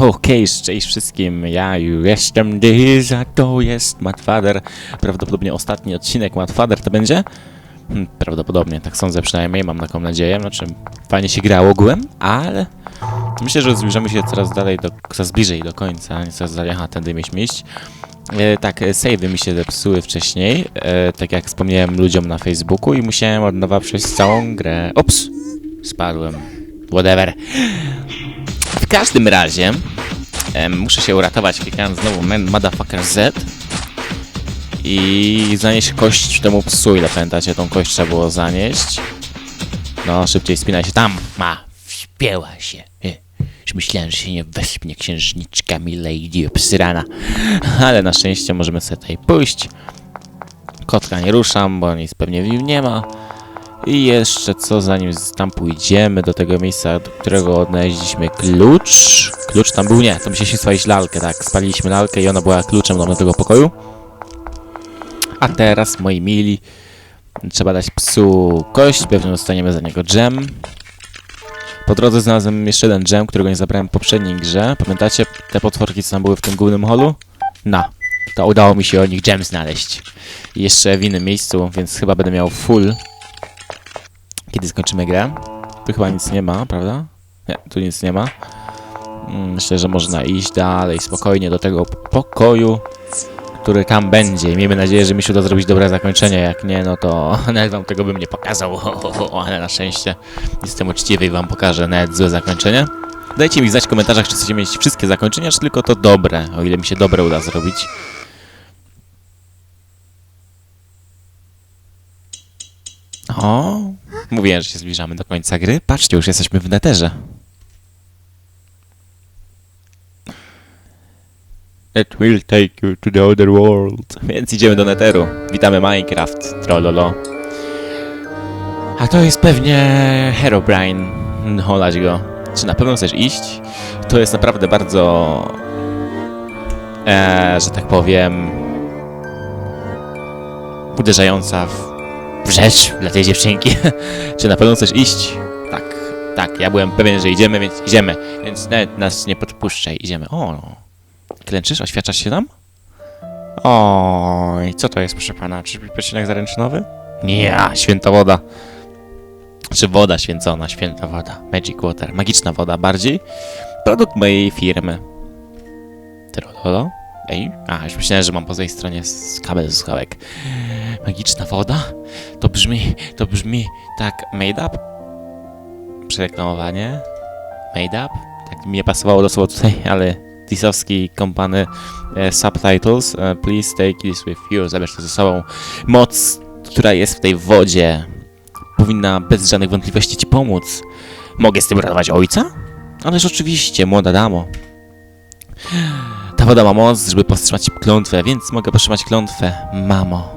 Okej, cześć wszystkim, ja jestem Diz, a to jest Matfader. Prawdopodobnie ostatni odcinek Matfader to będzie? Hmm, Prawdopodobnie, tak sądzę przynajmniej, mam taką nadzieję. Znaczy, fajnie się grało ogółem, ale myślę, że zbliżamy się coraz dalej, do, coraz bliżej do końca, nie coraz dalej, aha, tędy mieliśmy iść. E, tak, e, save'y mi się zepsuły wcześniej, e, tak jak wspomniałem ludziom na Facebooku i musiałem od nowa przejść całą grę. Ops, spadłem, whatever. Każdym razie em, muszę się uratować klikając znowu man, Motherfucker Z i zanieść kość temu psu, ile pamiętacie, tą kość trzeba było zanieść. No, szybciej spinaj się tam, ma, wspięła się. E, Już myślałem, że się nie wespnie księżniczka Milady obsrana. Ale na szczęście możemy sobie tutaj pójść. Kotka nie ruszam, bo nic pewnie w nim nie ma. I jeszcze co, zanim tam pójdziemy do tego miejsca, do którego odnaleźliśmy klucz. Klucz tam był? Nie, to musieliśmy spalić lalkę, tak. Spaliliśmy lalkę i ona była kluczem do tego pokoju. A teraz, moi mili, trzeba dać psu kość, pewnie dostaniemy za niego dżem. Po drodze znalazłem jeszcze jeden dżem, którego nie zabrałem w poprzedniej grze. Pamiętacie te potworki, co tam były w tym głównym holu? No, to udało mi się o nich dżem znaleźć. I jeszcze w innym miejscu, więc chyba będę miał full kiedy skończymy grę. Tu chyba nic nie ma, prawda? Nie, tu nic nie ma. Mm, Myślę, że można iść dalej, spokojnie do tego pokoju, który tam będzie. Miejmy nadzieję, że mi się uda zrobić dobre zakończenie. Jak nie, no to nawet wam tego bym nie pokazał. Ale na szczęście jestem uczciwy i wam pokażę nawet złe zakończenie. Dajcie mi znać w komentarzach, czy chcecie mieć wszystkie zakończenia, czy tylko to dobre, o ile mi się dobre uda zrobić. O, mówiłem, że się zbliżamy do końca gry. Patrzcie, już jesteśmy w neterze. It will take you to the other world. Więc idziemy do neteru. Witamy Minecraft, trollolo. A to jest pewnie Herobrine. Olać go. Czy na pewno chcesz iść? To jest naprawdę bardzo... E, że tak powiem... Uderzająca w rzecz dla tej dziewczynki. Czy na pewno chcesz iść? Tak, tak, ja byłem pewien, że idziemy, więc idziemy. Więc nawet nas nie podpuszczaj, idziemy. O, klęczysz? Oświadczasz się nam? Oj, co to jest, proszę pana? Czy pierścionek zaręczynowy? Nie, święta woda. Czy woda święcona, święta woda. Magic water, magiczna woda bardziej. Produkt mojej firmy. Tyrololo? Ej, a, już myślałem, że mam po tej stronie kabel z słuchawek. Magiczna woda? To brzmi, to brzmi tak made up? Przereklamowanie? Made up? Tak mi nie pasowało do słowa tutaj, ale Disowski kompany e, subtitles. E, please take this with you. Zabierz to ze sobą. Moc, która jest w tej wodzie, powinna bez żadnych wątpliwości ci pomóc. Mogę z tym ratować ojca? Ależ oczywiście, młoda damo. Ma moc, żeby powstrzymać klątwę, więc mogę powstrzymać klątwę, mamo.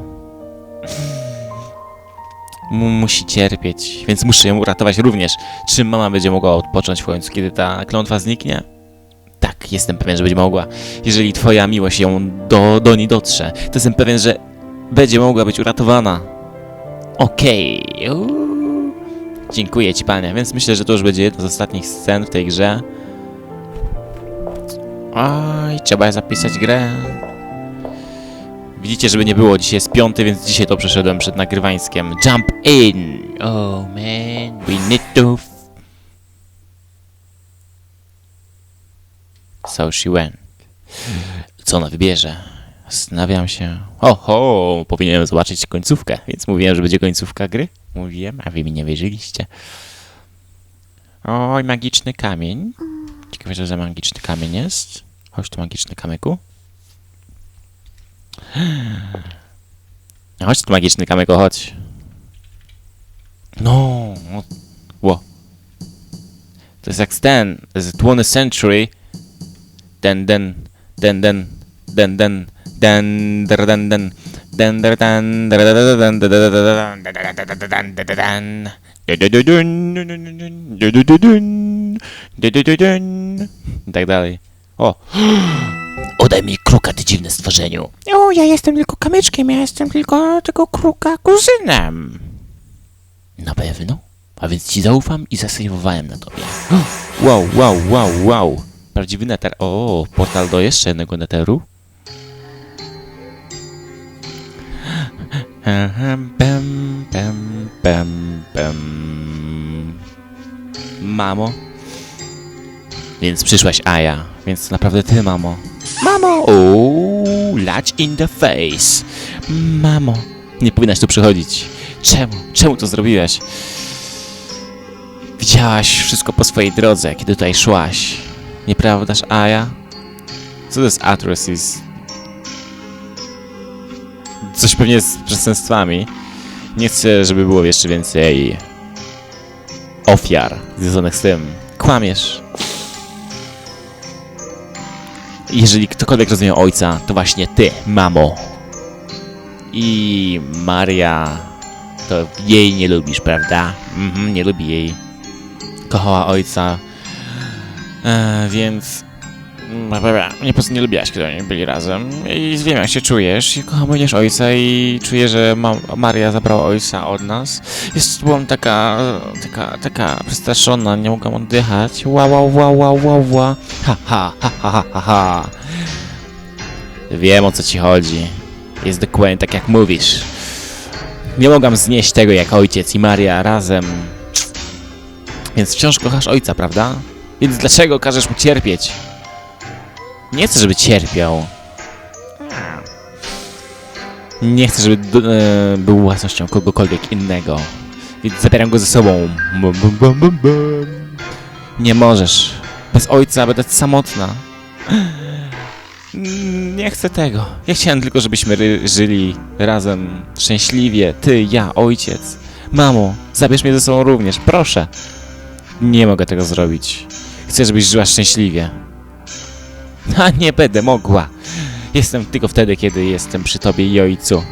Musi cierpieć, więc muszę ją uratować również. Czy mama będzie mogła odpocząć w końcu, kiedy ta klątwa zniknie? Tak, jestem pewien, że będzie mogła. Jeżeli twoja miłość ją do, do niej dotrze, to jestem pewien, że będzie mogła być uratowana. Okej. uuu. Dziękuję ci, panie. Więc myślę, że to już będzie jedna z ostatnich scen w tej grze. Oj, trzeba zapisać grę. Widzicie, żeby nie było, dzisiaj jest piąty, więc dzisiaj to przeszedłem przed nagrywańskiem. Jump in! Oh man, we need to... So she went. Co ona wybierze? Zastanawiam się. Oho, powinienem zobaczyć końcówkę, więc mówiłem, że będzie końcówka gry. Mówiłem, a wy mi nie wierzyliście. Oj, magiczny kamień. Ciekawe, że za magiczny kamień jest. Chodź tu, magiczny kamyku. Chodź tu, magiczny kamyku, chodź. No, no. Ło. To jest jak ten, z 20th century. Den, den, den, den, den, den, den, den, den, den, den, den, den, Du, du, du, dun, du, du, du, dun, du, du, du, dun. I tak dalej. O! Odej mi kruka, ty dziwne stworzeniu. O, ja jestem tylko kamyczkiem, ja jestem tylko tego kruka kuzynem. Na pewno? A więc ci zaufam i zasejwowałem na tobie. Wow, wow, wow, wow. Prawdziwy neter. O, portal do jeszcze jednego neteru. Mamo. Więc przyszłaś Aja, więc naprawdę ty, mamo. Mamo! Uuu, latch in the face. Mamo, nie powinnaś tu przychodzić. Czemu? Czemu to zrobiłaś? Widziałaś wszystko po swojej drodze, kiedy tutaj szłaś. Nieprawdaż, Aja? Co to jest Atrocis? Coś pewnie z przestępstwami. Nie chcę, żeby było jeszcze więcej ofiar związanych z tym. Kłamiesz. Jeżeli ktokolwiek rozumie ojca, to właśnie ty, mamo. I Maria, to jej nie lubisz, prawda? Mhm, nie lubi jej. Kochała ojca, e, więc... Nie, po prostu nie lubiłaś, kiedy oni byli razem. I wiem, jak się czujesz. I kocham również ojca i czuję, że ma Maria zabrała ojca od nas. Jest, byłam taka, taka, taka przestraszona, nie mogłam oddychać. Ła, ła, ła, ła, ła, ła. Ha, ha, ha, ha, ha, ha. Wiem, o co ci chodzi. Jest dokładnie tak, jak mówisz. Nie mogłam znieść tego, jak ojciec i Maria razem. Więc wciąż kochasz ojca, prawda? Więc dlaczego każesz mu cierpieć? Nie chcę, żeby cierpiał. Nie chcę, żeby e, był własnością kogokolwiek innego. Więc zabieram go ze sobą. Bum, bum, bum, bum. Nie możesz. Bez ojca będę samotna. Nie chcę tego. Ja chciałem tylko, żebyśmy żyli razem, szczęśliwie. Ty, ja, ojciec. Mamo, zabierz mnie ze sobą również, proszę. Nie mogę tego zrobić. Chcę, żebyś żyła szczęśliwie. A nie będę mogła. Jestem tylko wtedy, kiedy jestem przy tobie i ojcu.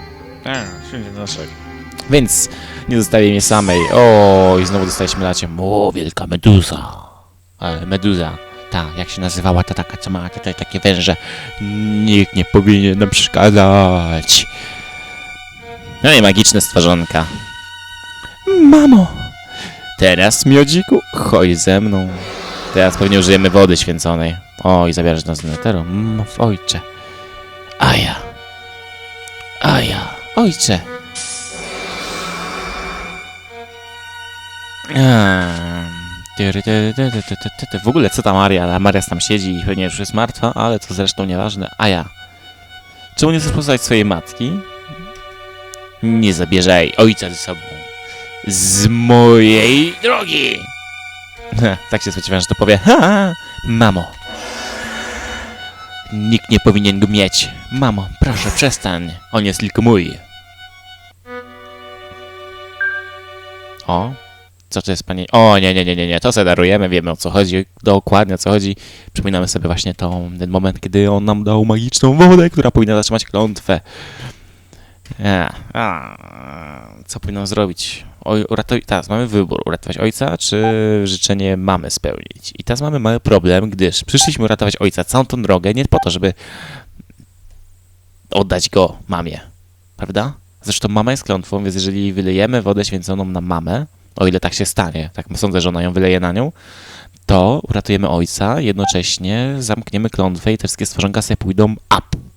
Więc nie zostawię mnie samej. O, i znowu dostaliśmy laciem. O, wielka meduza. Ale meduza. Ta, jak się nazywała, ta taka, co ma tutaj takie węże. Nikt nie powinien nam przeszkadzać. No i magiczne stworzonka. Mamo! Teraz, miodziku, chodź ze mną. Teraz pewnie użyjemy wody święconej. O, i zabierasz nas z neteru. Mów, ojcze. Aja. Aja. Ojcze. W ogóle co ta Maria? Maria tam siedzi i pewnie już jest martwa, ale to zresztą nieważne. A ja? Czemu nie chcesz poznać swojej matki? Nie zabierzaj ojca ze sobą. Z mojej drogi! tak się spodziewałem, że to powie. Ha, mamo. Nikt nie powinien go mieć. Mamo, proszę, przestań. On jest tylko mój. O, co to jest pani? O, nie, nie, nie, nie, nie, to sobie darujemy, wiemy o co chodzi, dokładnie o co chodzi. Przypominamy sobie właśnie tą, ten moment, kiedy on nam dał magiczną wodę, która powinna zatrzymać klątwę. A, a, co powinno zrobić? Oj, uratować, teraz mamy wybór, uratować ojca, czy życzenie mamy spełnić. I teraz mamy mały problem, gdyż przyszliśmy uratować ojca całą tą drogę, nie po to, żeby oddać go mamie, prawda? Zresztą mama jest klątwą, więc jeżeli wylejemy wodę święconą na mamę, o ile tak się stanie, tak sądzę, że ona ją wyleje na nią, to uratujemy ojca, jednocześnie zamkniemy klątwę i te wszystkie stworzonka sobie pójdą up.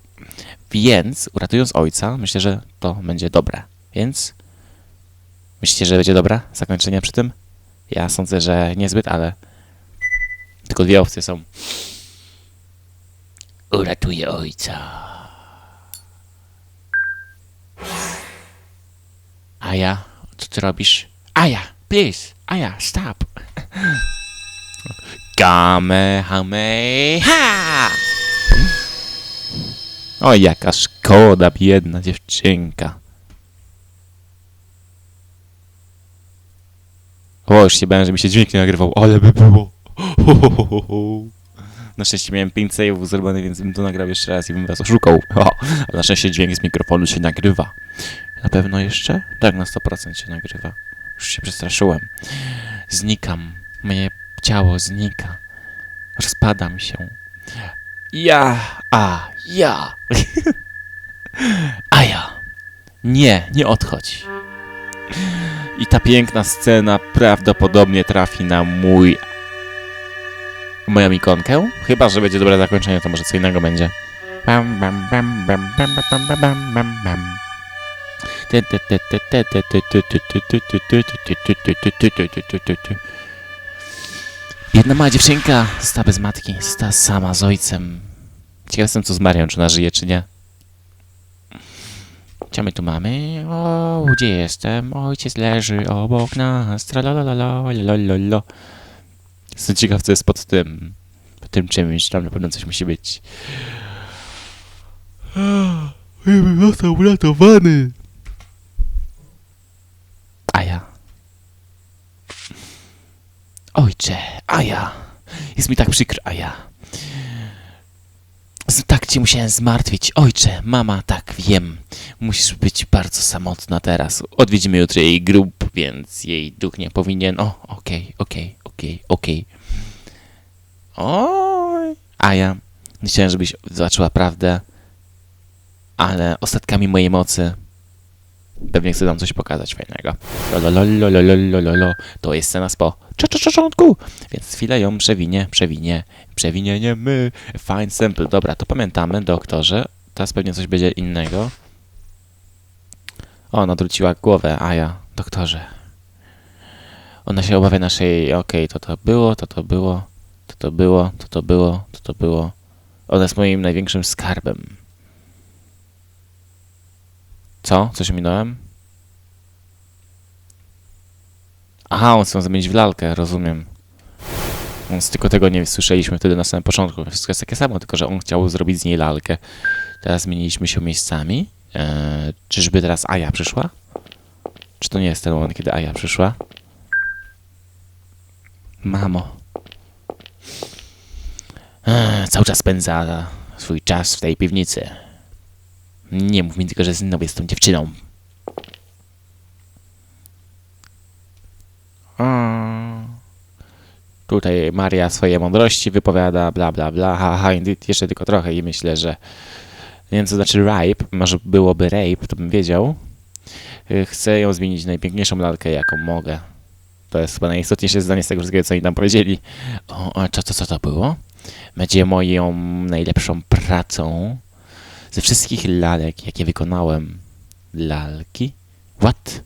Więc uratując ojca, myślę, że to będzie dobre. Więc myślicie, że będzie dobre zakończenie przy tym? Ja sądzę, że niezbyt, ale tylko dwie opcje są. Uratuję ojca. Aja, co ty robisz? Aja, please. Aja, stop. Kamehameha! O, jaka szkoda, biedna dziewczynka. O, już się bałem, że mi się dźwięk nie nagrywał, ale by było. Ho. Na szczęście miałem 5 save'ów zrobione, więc bym to nagrał jeszcze raz i bym was oszukał. O, na szczęście dźwięk z mikrofonu się nagrywa. Na pewno jeszcze? Tak, na 100% się nagrywa. Już się przestraszyłem. Znikam. Moje ciało znika. Rozpadam się. Ja, a, ja. a ja. Nie, nie odchodź. I ta piękna scena prawdopodobnie trafi na mój moją ikonkę? Chyba, że będzie dobre zakończenie, to może co innego będzie. Bam, bam, bam, bam, bam, bam, bam, bam, bam, bam. Jedna mała dziewczynka została bez matki, została sama z ojcem. Ciekaw jestem, co z Marią, czy ona żyje, czy nie. Co my tu mamy? O, gdzie jestem? Ojciec leży obok nas. Tralalalala, Jestem ciekaw, co jest pod tym. Pod tym czymś. Tam na pewno coś musi być. Bym został uratowany. A ja. Ojcze, a ja. Jest mi tak przykro, a ja. Tak cię musiałem zmartwić. Ojcze, mama, tak, wiem. Musisz być bardzo samotna teraz. Odwiedzimy jutro jej grób, więc jej duch nie powinien... O, okej, okej, okej, okej. Oj. A ja chciałem, żebyś zobaczyła prawdę, ale ostatkami mojej mocy pewnie chcę nam coś pokazać fajnego. Lolololololololo. To jest scena z po początku, więc chwilę ją przewinie, przewinie, przewinienie my. Fine sample. Dobra, to pamiętamy, doktorze. Teraz pewnie coś będzie innego. O, nadwróciła głowę, a ja, doktorze. Ona się obawia naszej, okej, to to było, to to było, to to było, to to było, to to było. Ona jest moim największym skarbem. Co? Coś minąłem? Aha, on chce zamienić w lalkę, rozumiem. Więc tylko tego nie słyszeliśmy wtedy na samym początku. Wszystko jest takie samo, tylko że on chciał zrobić z niej lalkę. Teraz zmieniliśmy się miejscami. Eee, czyżby teraz Aja przyszła? Czy to nie jest ten moment, kiedy Aja przyszła? Mamo. Eee, cały czas spędza swój czas w tej piwnicy. Nie mów mi tylko, że znowu jest tą dziewczyną. A. Tutaj Maria swoje mądrości wypowiada, bla bla bla, haha, indeed, jeszcze tylko trochę i myślę, że nie wiem co znaczy rape, może byłoby rape, to bym wiedział. Y, Chcę ją zmienić w najpiękniejszą lalkę, jaką mogę. To jest chyba najistotniejsze zdanie z tego wszystkiego, co oni tam powiedzieli. O, a co, co, co to było? Będzie moją najlepszą pracą ze wszystkich lalek, jakie wykonałem. Lalki? What?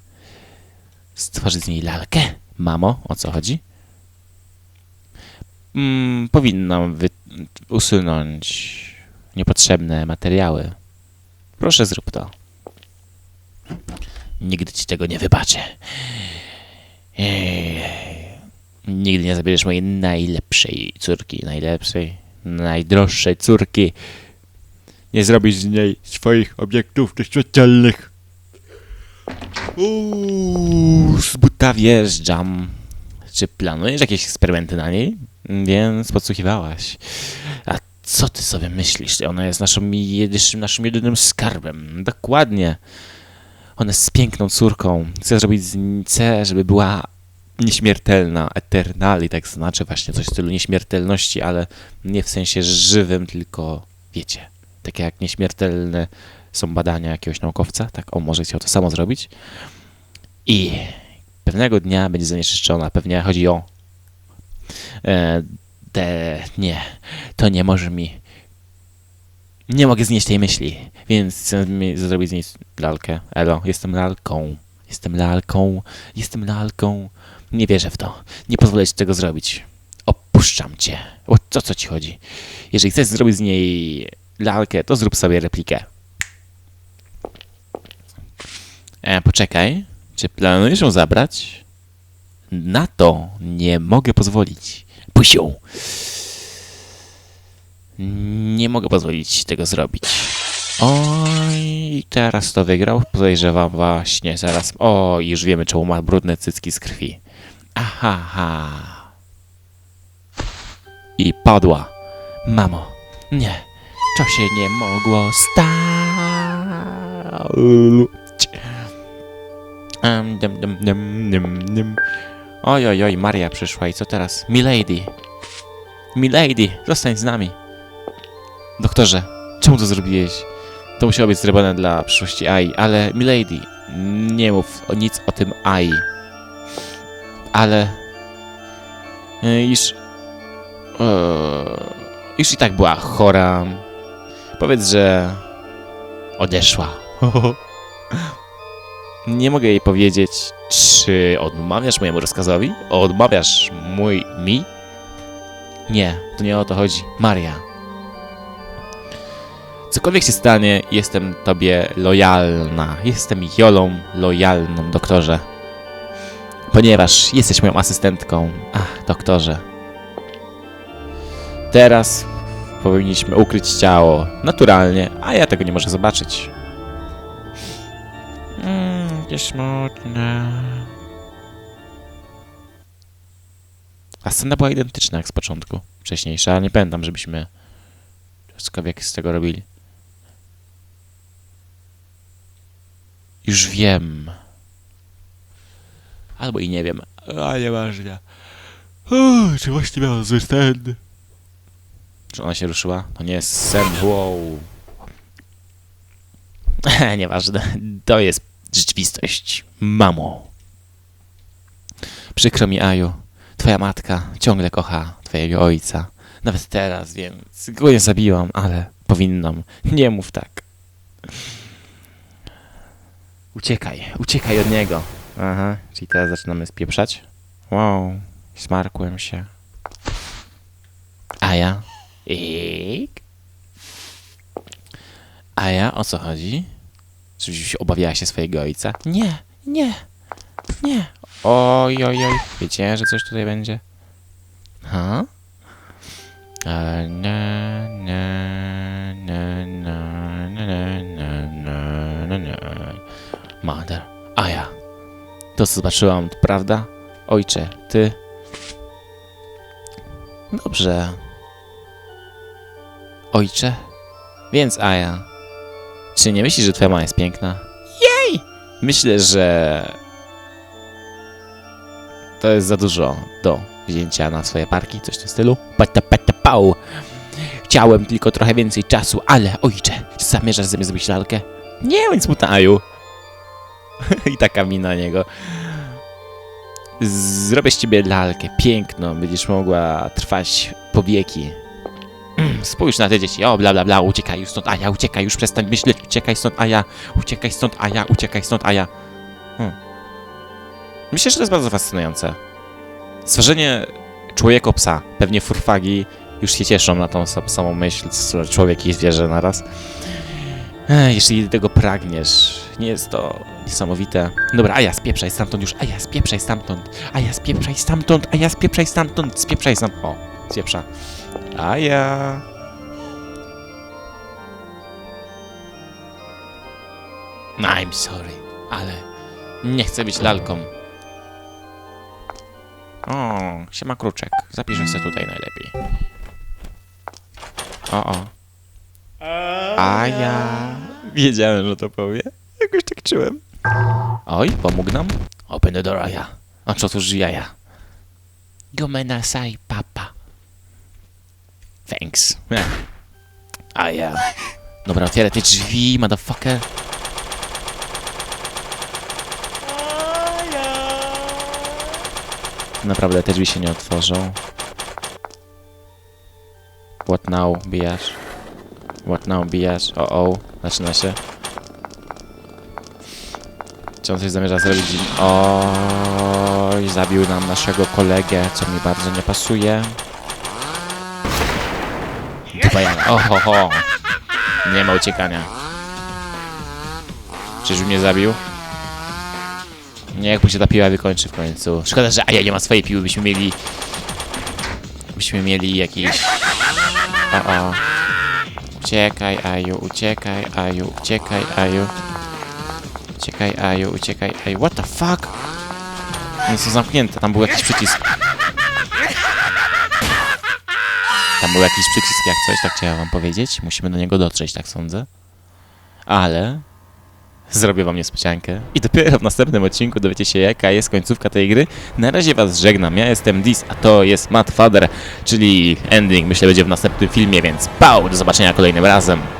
Stworzyć z niej lalkę? Mamo, o co chodzi? Mm, powinnam usunąć niepotrzebne materiały. Proszę, zrób to. Nigdy ci tego nie wybaczę. Nigdy nie zabierzesz mojej najlepszej córki, najlepszej, najdroższej córki. Nie zrobisz z niej swoich obiektów doświadczalnych. Uuu, z buta wjeżdżam. Czy planujesz jakieś eksperymenty na niej? Więc podsłuchiwałaś. A co ty sobie myślisz? Ona jest naszym jedynym, naszym jedynym skarbem. Dokładnie. Ona jest piękną córką. Chcę zrobić z chcę, żeby była nieśmiertelna, eternali, tak znaczy właśnie coś w stylu nieśmiertelności, ale nie w sensie żywym, tylko wiecie, takie jak nieśmiertelne są badania jakiegoś naukowca, tak on może chciał to samo zrobić i pewnego dnia będzie zanieczyszczona, pewnie chodzi o e, te, nie, to nie może mi nie mogę znieść tej myśli, więc chcę zrobić z niej lalkę. Elo, jestem lalką. Jestem lalką. Jestem lalką. Nie wierzę w to. Nie pozwolę ci tego zrobić. Opuszczam cię. O co, co ci chodzi? Jeżeli chcesz zrobić z niej lalkę, to zrób sobie replikę. E, poczekaj. Czy planujesz ją zabrać? Na to nie mogę pozwolić. Pusiu. Nie mogę pozwolić tego zrobić. Oj, teraz to wygrał. Podejrzewam właśnie zaraz. O, już wiemy, czemu ma brudne cycki z krwi. Aha, ha. I padła. Mamo, nie. To się nie mogło stać. Um. Oj, oj, oj, Maria przyszła i co teraz? Milady. Milady, zostań z nami. Doktorze, czemu to zrobiłeś? To musiało być zrobione dla przyszłości AI, ale Milady, nie mów nic o tym AI. Ale... y, Iż... Eee, już i tak była chora. Powiedz, że odeszła. Nie mogę jej powiedzieć, czy odmawiasz mojemu rozkazowi? Odmawiasz mój mi? Nie, to nie o to chodzi. Maria. Cokolwiek się stanie, jestem tobie lojalna. Jestem Jolą lojalną, doktorze. Ponieważ jesteś moją asystentką. Ach, doktorze. Teraz powinniśmy ukryć ciało naturalnie, a ja tego nie muszę zobaczyć. Mmm, jakie smutne. A scena była identyczna jak z początku, wcześniejsza, ale nie pamiętam, żebyśmy cokolwiek z tego robili. Już wiem. Albo i nie wiem. A nieważne. Uuu, czy właśnie miała zły sen? Czy ona się ruszyła? To nie jest sen, wow. Nieważne. To jest rzeczywistość. Mamo. Przykro mi, Aju. Twoja matka ciągle kocha twojego ojca. Nawet teraz, więc go nie zabiłam, ale powinnam. Nie mów tak. Uciekaj, uciekaj od niego. Aha, czyli teraz zaczynamy spieprzać. Wow, smarkłem się. A ja? Ik? A ja? O co chodzi? Czyś obawiała się swojego ojca? Nie, nie, nie. Oj, oj, oj. Wiecie, że coś tutaj będzie? Ha? Na, na, na, na, na, na, na, na, na. Mother. A ja. To co zobaczyłam, prawda? Ojcze, ty. Dobrze. Ojcze? Więc Aja. Czy nie myślisz, że twoja mama jest piękna? Jej! Myślę, że to jest za dużo do wzięcia na swoje parki, coś w tym stylu. Pau. Chciałem tylko trochę więcej czasu, ale ojcze, czy zamierzasz ze mnie zrobić lalkę? Nie, bądź smutaju. I taka mina niego. Zrobię z ciebie lalkę, piękną, będziesz mogła trwać po wieki. Spójrz na te dzieci, o bla bla bla, uciekaj już stąd, Aja, uciekaj, już przestań myśleć, uciekaj stąd, Aja, uciekaj stąd, Aja, uciekaj stąd, Aja. Hmm. Myślę, że to jest bardzo fascynujące. Stworzenie człowieka psa, pewnie furfagi już się cieszą na tą sam- samą myśl, człowiek i zwierzę naraz. Ech, jeśli tego pragniesz, nie jest to niesamowite. Dobra, a ja spieprzaj stamtąd już, a ja spieprzaj stamtąd, a ja spieprzaj stamtąd, a ja spieprzaj stamtąd, spieprzaj stamtąd. O, spieprza. A ja... I'm sorry, ale nie chcę być lalką. O, siema kruczek. Zapiszę sobie tutaj najlepiej. O, o. A ja... Wiedziałem, że to powie. Jakoś tak czułem. Oj, pomógł nam? Open the door, a ja. A co tu jaja? Gomenasai, papa. Thanks. A ja. Dobra, otwieraj te drzwi, motherfucker. Naprawdę te drzwi się nie otworzą. What now, bijasz? What now, bijasz? O, o, zaczyna się. Czy on coś zamierza zrobić? Oj, zabił nam naszego kolegę, co mi bardzo nie pasuje. Oho, ho. Nie ma uciekania. Czyż mnie zabił? Nie, mu się ta piła wykończy w końcu. Szkoda, że Aja nie ma swojej piły, byśmy mieli... Byśmy mieli jakiś... O, o. Uciekaj, Aju, uciekaj, Aju, uciekaj, Aju. Uciekaj, Aju, uciekaj, Aju. What the fuck? One są zamknięte, tam był jakiś przycisk. Tam był jakiś przycisk jak coś, tak chciałem wam powiedzieć. Musimy do niego dotrzeć, tak sądzę. Ale... Zrobię wam niespodziankę. I dopiero w następnym odcinku dowiecie się, jaka jest końcówka tej gry. Na razie was żegnam. Ja jestem Dis, a to jest Matt Father, czyli ending. Myślę, będzie w następnym filmie, więc pał! Do zobaczenia kolejnym razem.